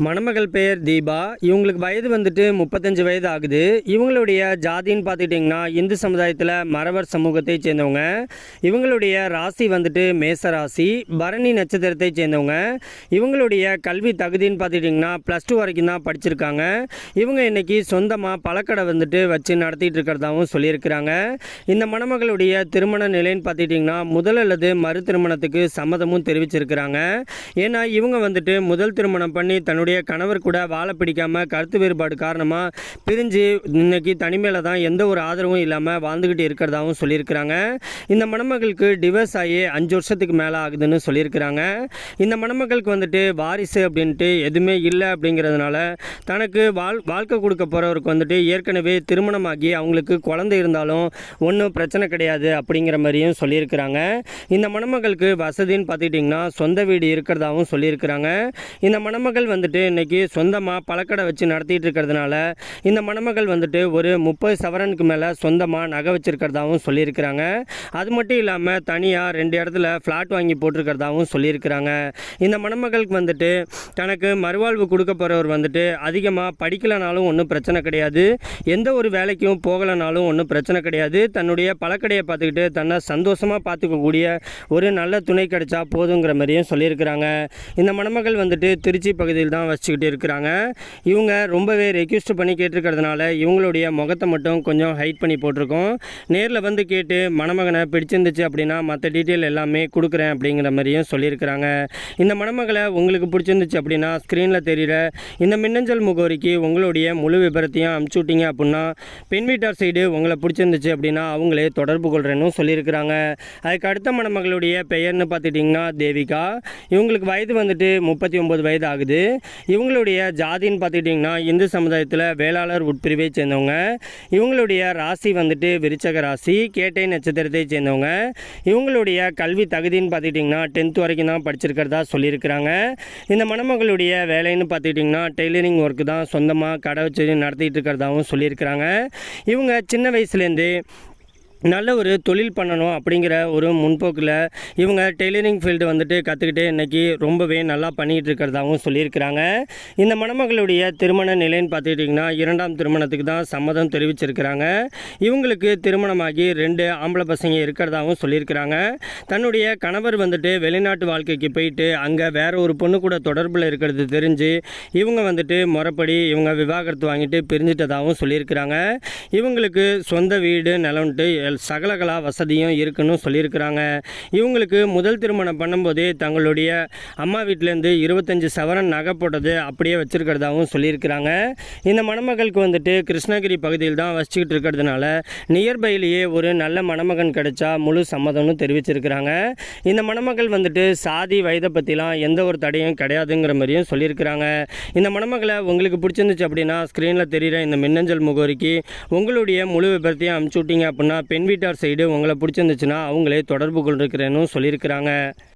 மணமகள் பெயர் தீபா. இவங்களுக்கு வயது வந்துட்டு முப்பத்தஞ்சு வயது ஆகுது. இவங்களுடைய ஜாதின்னு பார்த்துக்கிட்டிங்கன்னா இந்து சமுதாயத்தில் மறவர் சமூகத்தை சேர்ந்தவங்க. இவங்களுடைய ராசி வந்துட்டு மேச ராசி பரணி நட்சத்திரத்தை சேர்ந்தவங்க. இவங்களுடைய கல்வி தகுதின்னு பார்த்துக்கிட்டிங்கன்னா ப்ளஸ் டூ வரைக்கும் தான் படிச்சிருக்காங்க. இவங்க இன்னைக்கு சொந்தமாக பழக்கடை வந்துட்டு வச்சு நடத்திட்டு இருக்கிறதாகவும் சொல்லியிருக்கிறாங்க. இந்த மணமகளுடைய திருமண நிலைன்னு பார்த்துக்கிட்டிங்கன்னா முதல் அல்லது மறு திருமணத்துக்கு சம்மதமும் தெரிவிச்சிருக்கிறாங்க. ஏன்னா இவங்க வந்துட்டு முதல் திருமணம் பண்ணி தன்னுடைய என்னுடைய கணவர் கூட வாழை பிடிக்காம கருத்து வேறுபாடு காரணமாக பிரிஞ்சு இன்னைக்கு தனிமையில் தான் எந்த ஒரு ஆதரவும் இல்லாமல் வாழ்ந்துக்கிட்டு இருக்கிறதாகவும் சொல்லியிருக்கிறாங்க. இந்த மணமகளுக்கு டிவர்ஸ் ஆகி அஞ்சு வருஷத்துக்கு மேலே ஆகுதுன்னு சொல்லியிருக்கிறாங்க. இந்த மணமகளுக்கு வந்துட்டு வாரிசு அப்படின்ட்டு எதுவுமே இல்லை அப்படிங்கிறதுனால தனக்கு வாழ் வாழ்க்கை கொடுக்க போகிறவருக்கு வந்துட்டு ஏற்கனவே திருமணமாகி அவங்களுக்கு குழந்தை இருந்தாலும் ஒன்றும் பிரச்சனை கிடையாது அப்படிங்கிற மாதிரியும் சொல்லியிருக்கிறாங்க. இந்த மணமகளுக்கு வசதின்னு பார்த்துக்கிட்டிங்கன்னா சொந்த வீடு இருக்கிறதாகவும் சொல்லியிருக்கிறாங்க. இந்த மணமகள் வந்துட்டு இன்னைக்கு சொந்தமாக பழக்கடை வச்சு நடத்திட்டு இருக்கிறதுனால இந்த மணமகள் வந்துட்டு ஒரு முப்பது சவரனுக்கு மேலே சொந்தமாக நகை வச்சுருக்கிறதாகவும் சொல்லியிருக்கிறாங்க. அது மட்டும் இல்லாமல் தனியாக ரெண்டு இடத்துல ஃப்ளாட் வாங்கி போட்டிருக்கிறதாகவும் சொல்லியிருக்கிறாங்க. இந்த மணமகளுக்கு வந்துட்டு தனக்கு மறுவாழ்வு கொடுக்க போகிறவர் வந்துட்டு அதிகமாக படிக்கலைனாலும் ஒன்றும் பிரச்சனை கிடையாது. எந்த ஒரு வேலைக்கும் போகலைனாலும் ஒன்றும் பிரச்சனை கிடையாது. தன்னுடைய பழக்கடையை பார்த்துக்கிட்டு தன்னை சந்தோஷமாக பார்த்துக்கக்கூடிய ஒரு நல்ல துணை கிடைச்சா போதுங்கிற மாதிரியும் சொல்லியிருக்கிறாங்க. இந்த மணமகள் வந்துட்டு திருச்சி பகுதியில் தான் வச்சுக்கிட்டு இருக்கிறாங்க. இவங்க ரொம்பவே ரெக்யூஸ்ட் பண்ணி கேட்டிருக்கிறதுனால இவங்களுடைய முகத்தை மட்டும் கொஞ்சம் ஹைட் பண்ணி போட்டிருக்கோம். நேரில் வந்து கேட்டு மணமகனை பிடிச்சிருந்துச்சு அப்படின்னா மற்ற டீட்டெயில் எல்லாமே கொடுக்குறேன் அப்படிங்கிற மாதிரியும் சொல்லியிருக்கிறாங்க. இந்த மணமகளை உங்களுக்கு பிடிச்சிருந்துச்சு அப்படின்னா ஸ்க்ரீனில் தெரிகிற இந்த மின்னஞ்சல் முகவரிக்கு உங்களுடைய முழு விபரத்தையும் அமுச்சு விட்டீங்க அப்படின்னா பெண் வீட்டார் சைடு உங்களை பிடிச்சிருந்துச்சு அப்படின்னா அவங்களே தொடர்பு கொள்கிறேன்னு சொல்லியிருக்கிறாங்க. அதுக்கு அடுத்த மணமகளுடைய பெயர்னு பார்த்துட்டிங்கன்னா தேவிகா. இவங்களுக்கு வயது வந்துட்டு முப்பத்தி ஒம்பது வயது ஆகுது. இவங்களுடைய ஜாதின்னு பார்த்துக்கிட்டிங்கன்னா இந்து சமுதாயத்தில் வேளாளர் உட்பிரிவை சேர்ந்தவங்க. இவங்களுடைய ராசி வந்துட்டு விருச்சக ராசி கேட்டை நட்சத்திரத்தை சேர்ந்தவங்க. இவங்களுடைய கல்வி தகுதின்னு பார்த்துக்கிட்டிங்கன்னா டென்த் வரைக்கும் தான் படிச்சிருக்கிறதா சொல்லியிருக்கிறாங்க. இந்த மணம மணமகளுடைய வேலைன்னு பார்த்துக்கிட்டிங்கன்னா டெய்லரிங் ஒர்க்கு தான் சொந்தமாக கடை வச்சு நடத்திட்டு இருக்கிறதாகவும் சொல்லியிருக்கிறாங்க. இவங்க சின்ன வயசுலேருந்து நல்ல ஒரு தொழில் பண்ணணும் அப்படிங்கிற ஒரு முன்போக்கில் இவங்க டெய்லரிங் ஃபீல்டு வந்துட்டு கற்றுக்கிட்டு இன்றைக்கி ரொம்பவே நல்லா பண்ணிகிட்டு இருக்கிறதாகவும் சொல்லியிருக்கிறாங்க. இந்த மணமகளுடைய திருமண நிலைன்னு பார்த்துக்கிட்டிங்கன்னா இரண்டாம் திருமணத்துக்கு தான் சம்மதம் தெரிவிச்சிருக்கிறாங்க. இவங்களுக்கு திருமணமாகி ரெண்டு ஆம்பளை பசங்க இருக்கிறதாகவும் சொல்லியிருக்கிறாங்க. தன்னுடைய கணவர் வந்துட்டு வெளிநாட்டு வாழ்க்கைக்கு போயிட்டு அங்கே வேற ஒரு பொண்ணு கூட தொடர்பில் இருக்கிறது தெரிஞ்சு இவங்க வந்துட்டு முறைப்படி இவங்க விவாகரத்து வாங்கிட்டு பிரிஞ்சிட்டதாகவும் சொல்லியிருக்கிறாங்க. இவங்களுக்கு சொந்த வீடு நிலம்ட்டு எல்- சகலகலா வசதியும் இருக்குன்னு சொல்லியிருக்கிறாங்க. இவங்களுக்கு முதல் திருமணம் பண்ணும்போதே தங்களுடைய அம்மா வீட்டிலேருந்து இருபத்தஞ்சி சவரன் நகை போட்டது அப்படியே வச்சுருக்கிறதாகவும் சொல்லியிருக்கிறாங்க. இந்த மணமகளுக்கு வந்துட்டு கிருஷ்ணகிரி பகுதியில் தான் வச்சுக்கிட்டு இருக்கிறதுனால நியர்பைலேயே ஒரு நல்ல மணமகன் கிடைச்சா முழு சம்மதம்னு தெரிவிச்சிருக்கிறாங்க. இந்த மணமகள் வந்துட்டு சாதி வயதை பற்றிலாம் எந்த ஒரு தடையும் கிடையாதுங்கிற மாதிரியும் சொல்லியிருக்கிறாங்க. இந்த மணமகளை உங்களுக்கு பிடிச்சிருந்துச்சு அப்படின்னா ஸ்க்ரீனில் தெரிகிற இந்த மின்னஞ்சல் முகவரிக்கு உங்களுடைய முழு விபரத்தையும் அனுப்பிச்சு விட்டீங்க அப்படின்னா பெண் வீட்டார் சைடு உங்களை பிடிச்சிருந்துச்சுன்னா அவங்களே தொடர்பு கொண்டிருக்கிறேன்னு சொல்லியிருக்கிறாங்க.